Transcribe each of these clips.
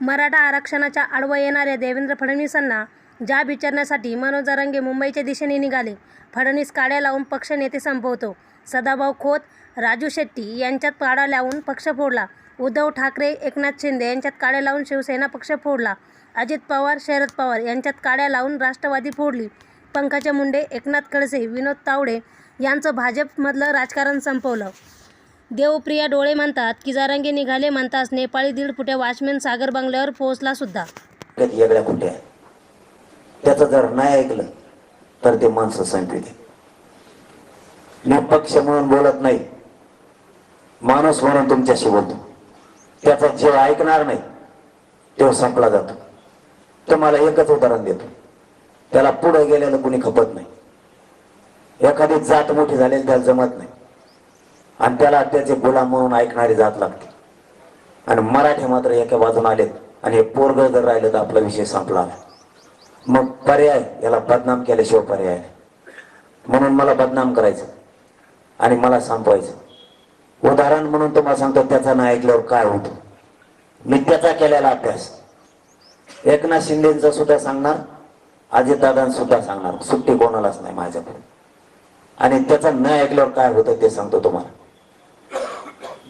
मराठा आरक्षणाच्या आडवं येणाऱ्या देवेंद्र फडणवीसांना जाब विचारण्यासाठी मनोज जरांगे मुंबईच्या दिशेने निघाले. फडणवीस काड्या लावून पक्ष नेते संपवतो. सदाभाऊ खोत राजू शेट्टी यांच्यात काडा लावून पक्ष फोडला. उद्धव ठाकरे एकनाथ शिंदे यांच्यात काड्या लावून शिवसेना पक्ष फोडला. अजित पवार शरद पवार यांच्यात काड्या लावून राष्ट्रवादी फोडली. पंकजा मुंडे एकनाथ खडसे विनोद तावडे यांचं भाजपमधलं राजकारण संपवलं. देवप्रिया डोळे म्हणतात की जारांगे निघाले म्हणताच नेपाळी दीड फुटे वॉचमॅन सागर बंगल्यावर पोहोचला सुद्धा. कधी वेगळ्या कुठे त्याचं जर नाही ऐकलं तर ते माणसं संपविते मी पक्ष म्हणून बोलत नाही. माणूस म्हणून तुमच्याशी बोलतो. त्याचा जीव ऐकणार नाही. तेव्हा संपला जातो. तुम्हाला एकच उदाहरण देतो. त्याला पुढे गेलेलं कुणी खपत नाही. एखादी जात मोठी झालेली त्याला जमत नाही. आणि त्याला त्याचे गुलाम म्हणून ऐकणारी जात लागते. आणि मराठी मात्र एका बाजून आलेत आणि हे पोरग जर राहिलं तर आपला विषय संपला. मग पर्याय याला बदनाम केल्याशिवाय पर्याय म्हणून मला बदनाम करायचं आणि मला संपवायचं. उदाहरण म्हणून तुम्हाला सांगतो त्याचा नाही ऐकल्यावर काय होतं? मी त्याचा केलेला अभ्यास. एकनाथ शिंदेचा सुद्धा सांगणार अजितदादांचा सुद्धा सांगणार. सुट्टी कोणालाच नाही माझ्याकडे आणि त्याचा न ऐकल्यावर काय होतं ते सांगतो तुम्हाला.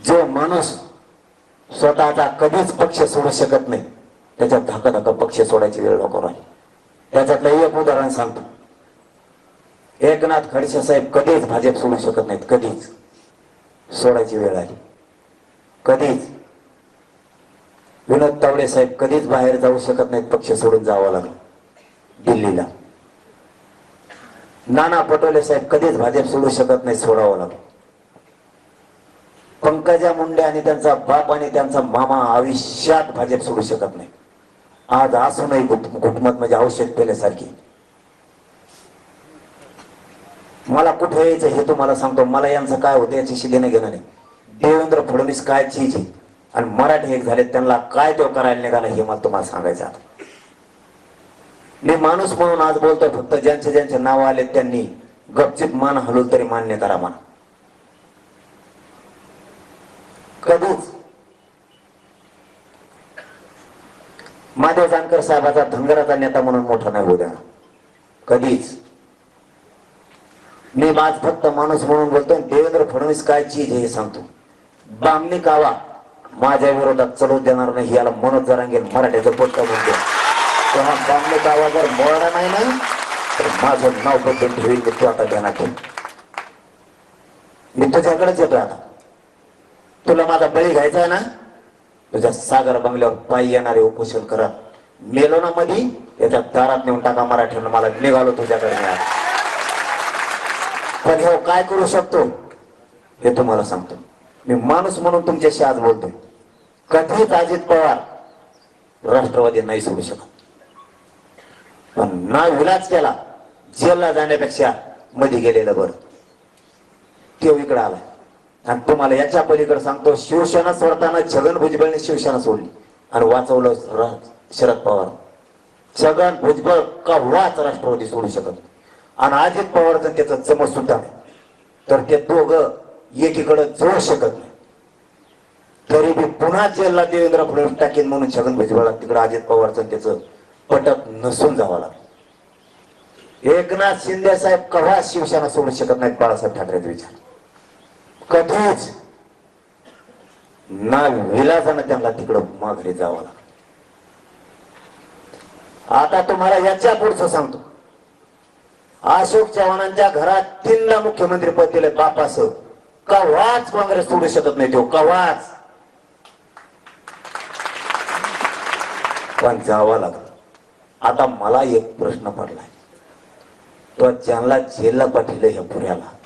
जो माणूस स्वतःचा कधीच पक्ष सोडू शकत नाही त्याच्यात धाका धाका पक्ष सोडायची वेळ नको राहिली. त्याच्यातलं एक उदाहरण सांगतो. एकनाथ खडसे साहेब कधीच भाजप सोडू शकत नाहीत कधीच. सोडायची वेळ आली. कधीच. विनोद तावडे साहेब कधीच बाहेर जाऊ शकत नाहीत पक्ष सोडून जावं लागलं. दिल्लीला. नाना पटोले साहेब कधीच भाजप सोडू शकत नाही सोडावं लागलं. पंकजा मुंडे आणि त्यांचा बाप आणि त्यांचा मामा आयुष्यात भाजप सोडू शकत नाही. आज असूनही घुट- घुटमत म्हणजे औषध पेल्यासारखी. मला कुठे यायचं हे तुम्हाला सांगतो. मला यांचं काय होतं याच्याशी देणं घेणं नाही. देवेंद्र फडणवीस काय चीज आहे? आणि मराठी एक झाले त्यांना काय तो करायला निघाला हे मला तुम्हाला सांगायचं आता. मी माणूस म्हणून आज बोलतोय फक्त ज्यांचे ज्यांचे नाव आले त्यांनी गपचित मान हलवलं तरी मान्य करा म्हणा कधीच. महादेव जानकर साहेबाचा धनगराचा नेता म्हणून मोठा नाही होऊ द्या. कधीच. मी माझ फक्त माणूस म्हणून बोलतो देवेंद्र फडणवीस काय चीज हे सांगतो. बामणी कावा माझ्या विरोधात चलू देणार नाही याला मनोज जरांगे मराठीचं पोट्ट म्हणतो तेव्हा बामणी कावा जर मोडला नाही ना तर माझं नाव बदलून होईल तू आता देणार मी तुझ्याकडेच येतो आता. तुला माझा बळी घ्यायचा आहे ना? तुझ्या सागर बंगल्यावर पायी येणारे उपोषण करा. मेलो ना मधी याच्या दारात नेऊन टाका मराठीनं मला निघालो तुझ्याकडे पण हे काय करू शकतो? हे तुम्हाला सांगतो. मी माणूस म्हणून तुमच्याशी आज बोलतोय. कधीच अजित पवार राष्ट्रवादी नाही सोडू शकत. पण ना विलाज केला. जेलला जाण्यापेक्षा मध्ये गेलेलं बरं. तो इकडे आलाय. आणि तुम्हाला याच्या पलीकडे सांगतो शिवसेना सोडताना छगन भुजबळने शिवसेना सोडली. आणि वाचवलं शरद पवार. छगन भुजबळ कव्हाच राष्ट्रवादी सोडू शकत आणि अजित पवारचं त्याचं चमक सुद्धा नाही. तर ते दोघं एकीकडे जोड शकत नाही. तरी बी पुन्हा जेलला देवेंद्र फडणवीस टाकेन म्हणून छगन भुजबळला तिकडे अजित पवारचं त्याचं पटत नसून जावं लागलं. एकनाथ शिंदे साहेब कव्हा शिवसेना सोडू शकत नाहीत बाळासाहेब ठाकरेचा विचार. कधीच ना विलासानं त्यांना तिकडं माघारी जावं लागलं. आता तुम्हाला याच्या पुढचं सांगतो. अशोक चव्हाणांच्या घरात तीनदा मुख्यमंत्री पद दिले बापास कवाच काँग्रेस सोडू शकत नाही तो कवाच. पण जावं लागलं. आता मला एक प्रश्न पडलाय. तो ज्यांना जेलला पाठवलं ह्या पुऱ्याला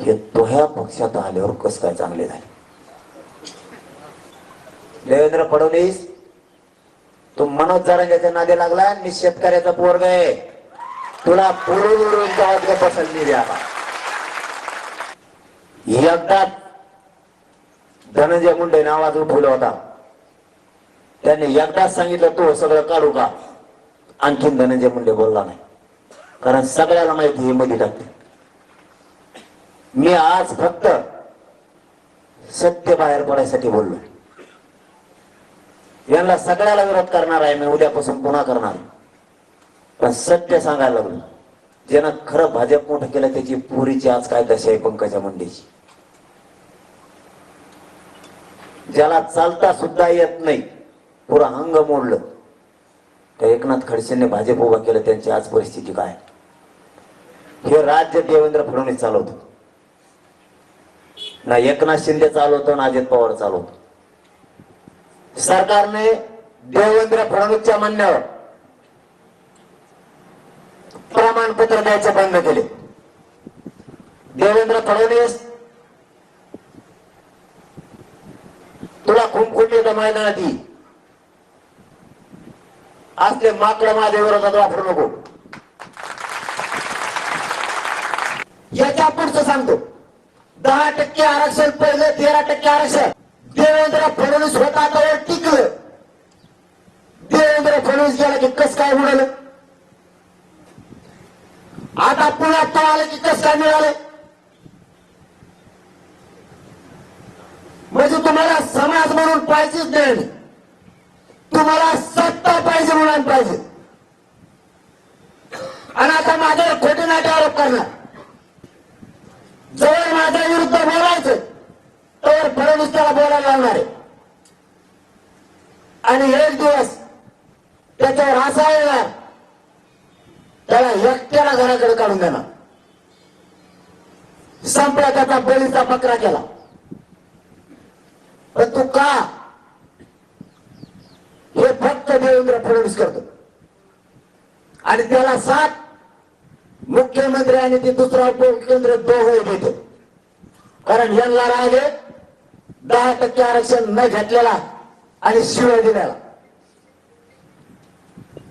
हे तो ह्या पक्षात आल्यावर कस काय चांगले झाले? देवेंद्र फडणवीस तू मनोज जरांग्याच्या नादे लागला मी शेतकऱ्याचा पोरग आहे. तुला पुरून पसंती द्या एकदा धनंजय मुंडे आवाज उठवला होता. त्यांनी एकदाच सांगितलं तो सगळं काढू का? आणखीन धनंजय मुंडे बोलला नाही. कारण सगळ्याला माहिती हे मध्ये टाकते. मी आज फक्त सत्य बाहेर पडायसाठी बोललो यांना सगळ्याला विरोध करणार आहे मी उद्यापासून पुन्हा करणार पण सत्य सांगायला लागलो. ज्यानं खरं भाजप मोठं केलं त्याची पुरीची आज काय दशा आहे पंकजा मुंडेची? ज्याला चालता सुद्धा येत नाही पुरा अंग मोडलं. त्या एकनाथ खडसेंनी भाजप उभा केलं त्यांची आज परिस्थिती काय? हे राज्य देवेंद्र फडणवीस चालवतो. ना एकनाथ शिंदे चालवतो ना अजित पवार चालवतो. सरकारने देवेंद्र फडणवीसच्या म्हणण्यावर प्रमाणपत्र द्यायचे बंद केले. देवेंद्र फडणवीस तुला खुमखुटी तर मैदानात येईल. आज ते माकडं माझ्या विरोधात वापरू नको. याच्या पुढचं सांगतो. दहा टक्के आरक्षण पहिलं तेरा टक्के आरक्षण. देवेंद्र फडणवीस होता त्यावर टिकलं. देवेंद्र फडणवीस गेला की कस काय उडालं? आता पुण्यात तो आलं की कस काय मिळालं? म्हणजे तुम्हाला समाज म्हणून पाहिजेच नाही. तुम्हाला सत्ता पाहिजे म्हणून पाहिजे. आणि आता माझ्यावर खोटे नाटे आरोप करणार. जवळ माझ्या विरुद्ध बोलायचं तर फडणवीस त्याला बोलायला लावणार आहे. आणि एक दिवस त्याच्यावर असा येणार त्याला एकट्याला घराकडे काढून देणार. संपला त्याचा बळीचा पकरा केला. पण तू का हे फक्त देवेंद्र फडणवीस करतो? आणि त्याला सात मुख्यमंत्री आणि ते दुसरा उपमुख्यमंत्री दोघे देतो कारण यांना राहिले दहा टक्के आरक्षण न घेतलेला आणि शिवाय दिलेला.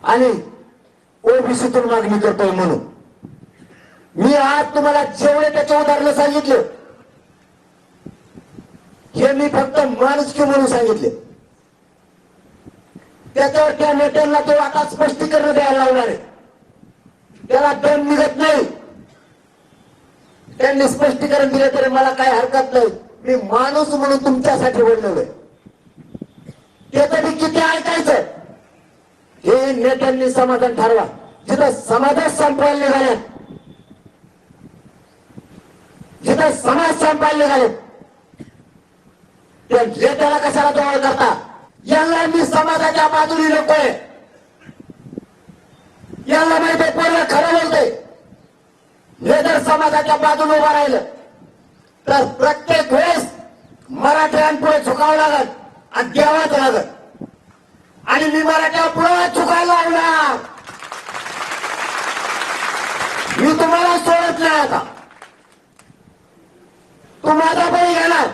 आणि ओबीसीतून मागणी करतोय म्हणून. मी आज तुम्हाला जेवढे त्याचे उदाहरणं सांगितले हे मी फक्त माणुसकी म्हणून सांगितले. त्याच्यावर त्या नेत्यांना तो आता स्पष्टीकरण द्यायला लावणार आहे. त्याला दम निघत नाही. त्यांनी स्पष्टीकरण दिले तरी मला काही हरकत नाही. मी माणूस म्हणून तुमच्यासाठी बोललोय ते तरी किती ऐकायचं हे नेत्यांनी समाधान ठरवा. जिथं समाजात संपवायला निघाले. जिथं समाज संपायला निघाले. त्या नेत्याला कशाला जवळ करता? यांना मी समाजाच्या बाजूने नकोय यांना माहिती पूर्ण खरं बोलतोय. हे जर समाजाच्या बाजूने उभं राहिलं. तर प्रत्येक वेळेस मराठ्यांपुढे झुकावं लागल आणि द्यावाच लागत आणि मी मराठ्या पुढे झुकायला लागणार. मी तुम्हाला सोडत नाही आता. तुम्हाला माझा बळी घेणार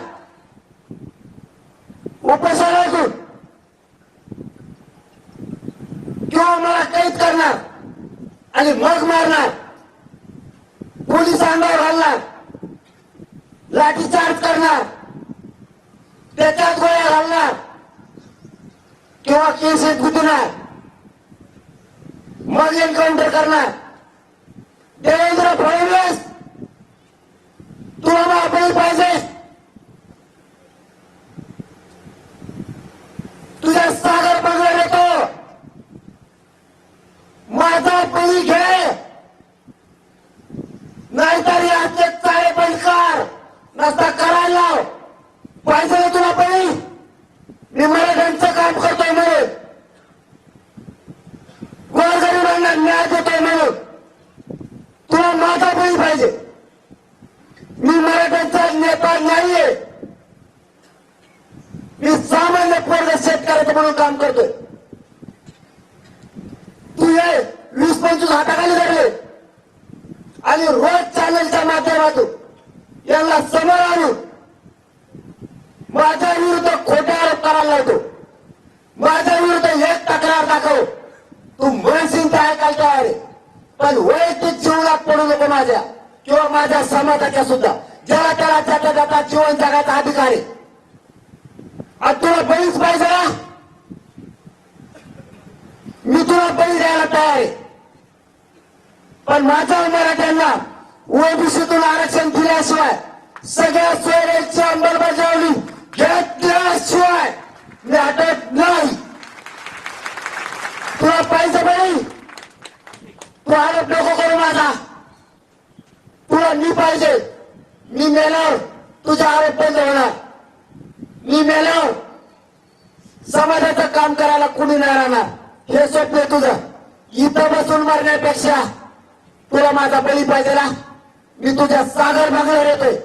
उपोषणातून किंवा मला कैद करणार आणि मग मारणार. पोलीस अंगावर घालणार. लाठीचार्ज करणार. त्याच्यात गोळ्या घालणार. किंवा केसेस गुतणार मग एन्काउंटर करणार. देवेंद्र फडणवीस तुला माफी पाहिजे. तुझ्या सागर बघ येतो माझा बळी घे नाहीतर याचे चाळे बंद कर रस्ता करायला लाव. पाहिजे ना तुला पहिली. मी मराठ्यांचं काम करतोय म्हणून. गोरगरिबांना न्याय देतोय म्हणून. तुला माझा पहिली पाहिजे. मी मराठ्यांचा नेता नाहीये. मी सामान्य पोरग शेतकऱ्याचं म्हणून काम करतोय. तू हे वीस पंचवीस हाताखाली धरले आणि रोज चॅनलच्या माध्यमातून यांना समोर आणून माझ्या विरुद्ध खोटे आरोप करायला लावतो माझ्या विरुद्ध एक तक्रार दाखव. तू म्हणशील ते ऐकायला तयार आहे. पण वैयक्तिक जीवनात पडू नको माझ्या. किंवा माझ्या समाजाच्या सुद्धा. ज्याला त्याला ज्याच्या त्याचा जीवन जगाचा अधिकार आहे. आणि तुला बळीच पाहिजे ना? मी तुला बळी द्यायला तयार आहे. पण माझ्या मराठ्यांना ओबीसीतून आरक्षण दिल्याशिवाय सगळ्या सोयऱ्यांची अंमलबजावणी घेतल्याशिवाय मी हटत नाही बळी तू आरोप नको करू माझा. तुला मी पाहिजे. मी मेल्यावर तुझा आरोप बंद होणार. मी मेल्यावर समाजाचं काम करायला कुणी नाही राहणार. हे स्वप्न आहे तुझं. इथं बसून मरण्यापेक्षा तुला माझा बळी पाहिजे ना? मी तुझ्या सागर बंगल्यावर येतोय.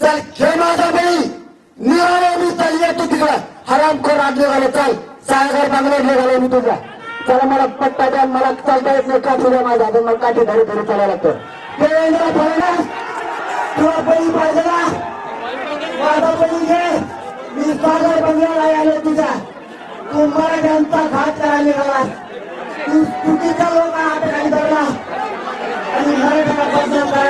चल खेळ माझा बळी निराळे मी चल ये तू तिकडं. हरामखोर आडले निघालो चल. सागर बंगल्यावर निघालो मी तुझ्या. चला मला पट्टा द्या मला चालता येत नाही काठी द्या माझ्या. पण मला काठी धरी धरी चालायला लागतो. देवेंद्र फडणवीस तुला बळी पाहिजे ना? माझा बळी घे. मी सागर बंगल्याला आलो तुझ्या. तू मराठ्यांचा घात करायला निघाला. तू चुकीचा लोक हाताखाली धरला. आणि मराठ्याला बदनाम करायला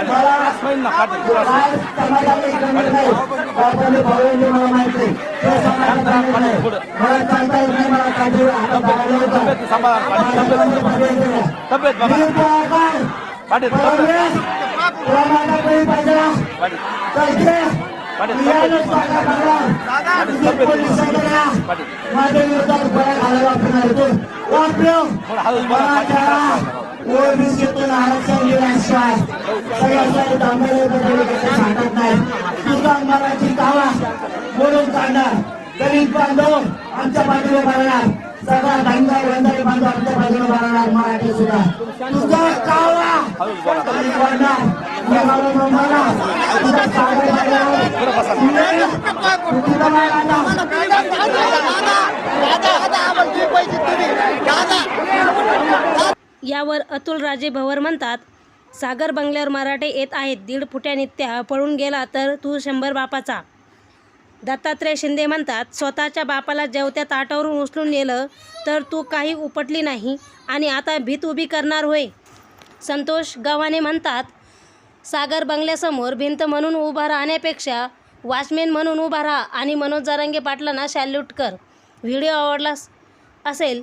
मी सागर बंगल्यावर येण्याचा मी तुझ्या सागर बंगल्यावर येणार मला खाता येत नाही मला काय समाजाला इकडे नाही बापाने भावने मला माहीत नाही ते समाजात राहत नाही मला चालता येत नाही मला काठी हातात धरायला होतं माझ्याकडे पर्याय नाही. मी तुला काय? फडणवीस, तुला माझा बळी पाहिजे ना? चल घे. मी यायलोच सागर बंगल्यावर. तुझी पोलीस सैन्याला माझ्या विरोधात बळा घालायला ओबीसीतून आरक्षण दिल्याशिवाय सगळ्यासाठी दांगडे बदल सांगत नाही तुझा मराठी कावा बोलून काढणार गरीब बांधव आमच्या बाजूला भरणार सगळा धंदा बंधारे बांधव आमच्या बाजूला भरणार मराठी सुद्धा तुझा कावा गरीब बांधणार निघालो मुंबईला तुझा सागर भरणार तुझा यावर अतुल राजे भवर म्हणतात सागर बंगल्यावर मराठे येत आहेत दीड फुट्याने त्या पळून गेला तर तू शंभर बापाचा. दत्तात्रय शिंदे म्हणतात स्वतःच्या बापाला जेवत्या ताटावरून उचलून नेलं तर तू काही उपटली नाही आणि आता भीत उभी करणार होय. संतोष गव्हाणे म्हणतात सागर बंगल्यासमोर भिंत म्हणून उभा राहण्यापेक्षा वॉचमॅन म्हणून उभा राहा आणि मनोज जारंगे पाटलांना सॅल्यूट कर. व्हिडिओ आवडला असेल